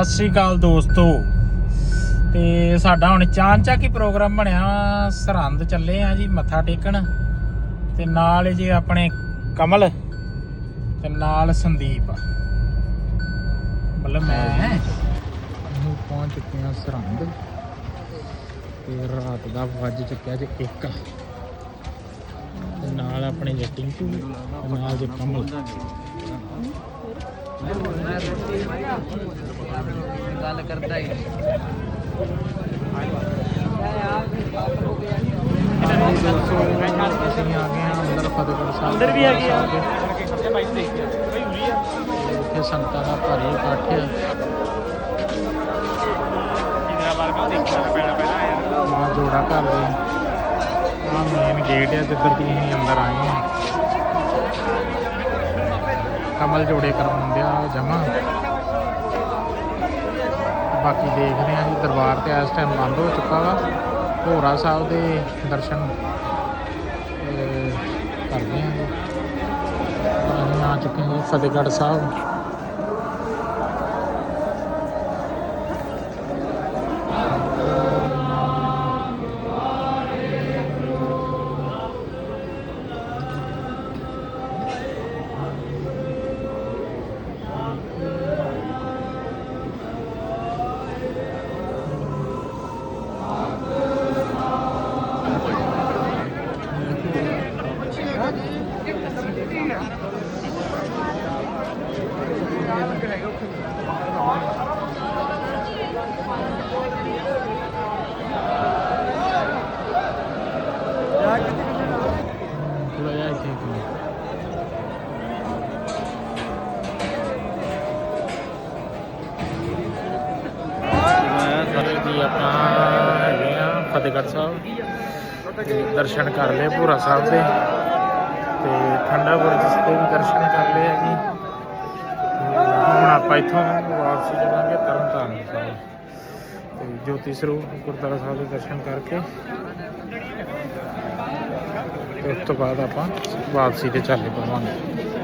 ਸਤਿ ਸ਼੍ਰੀ ਅਕਾਲ ਦੋਸਤੋ। ਤੇ ਸਾਡਾ ਹੁਣ ਚਾਂਚਾ ਕੀ ਪ੍ਰੋਗਰਾਮ ਬਣਿਆ ਸਰਹੰਦ ਚੱਲੇ ਆ ਜੀ, ਮੱਥਾ ਟੇਕਣ। ਤੇ ਨਾਲ ਜੀ ਆਪਣੇ ਕਮਲ ਤੇ ਨਾਲ ਸੰਦੀਪ। ਮਤਲਬ ਮੈਂ ਅਸੀਂ ਪਹੁੰਚ ਚੁੱਕੇ ਆ ਸਰਹੰਦ। ਤੇ ਰਾਤ ਦਾ ਵੱਜ ਚੁੱਕਿਆ ਜੇ 1 ਨਾਲ ਆਪਣੇ ਜੇ ਟਿੰਕੂ ਤੇ ਨਾਲ ਜੇ ਕਮਲ। ਗੱਲ ਕਰਦਾ ਹੀ ਅੰਦਰ ਵੀ ਹੈਗੇ ਆ। ਇੱਥੇ ਸੰਤਾਂ ਦਾ ਭਾਰੀ ਇਕੱਠ ਹੈ ਆ ਜੋੜਾ ਘਰ ਦੇ ਆ। ਮੇਨ ਗੇਟ ਹੈ ਜਿੱਧਰ ਦੀ ਅਸੀਂ ਅੰਦਰ ਆਏ ਹਾਂ ਕਮਲ ਜੋੜੇ ਕਰਵਾਉਣ ਦਿਆ ਜਮਾ। ਬਾਕੀ ਦੇਖਦੇ ਹਾਂ ਜੀ, ਦਰਬਾਰ ਤੇ ਇਸ ਟਾਈਮ ਬੰਦ ਹੋ ਚੁੱਕਾ ਵਾ। ਭੋਰਾ ਸਾਹਿਬ ਦੇ ਦਰਸ਼ਨ ਕਰਦੇ ਹਾਂ ਜੀ। ਆ ਚੁੱਕੇ ਹਾਂ ਫਤਿਹਗੜ੍ਹ ਸਾਹਿਬ। ਫਤਿਹਗੜ੍ਹ ਸਾਹਿਬ ਦਰਸ਼ਨ ਕਰ ਲਏ ਭੂਰਾ ਸਾਹਿਬ ਦੇ। ਤੇ ਠੰਡਾ ਬੁਰਜ ਦੇ ਵੀ ਦਰਸ਼ਨ ਕਰ ਲਏ ਆ ਜੀ। ਹੁਣ ਆਪਾਂ ਇੱਥੋਂ ਵਾਪਸੀ ਜਾਵਾਂਗੇ ਤਰਨਤਾਰਨ ਸਾਹਿਬ ਤੇ ਜੋਤੀ ਸਰੂਪ ਗੁਰਦੁਆਰਾ ਸਾਹਿਬ ਦੇ ਦਰਸ਼ਨ ਕਰਕੇ ਤੇ ਉਸ ਤੋਂ ਬਾਅਦ ਆਪਾਂ ਵਾਪਸੀ ਤੇ ਚੱਲ ਪਵਾਂਗੇ।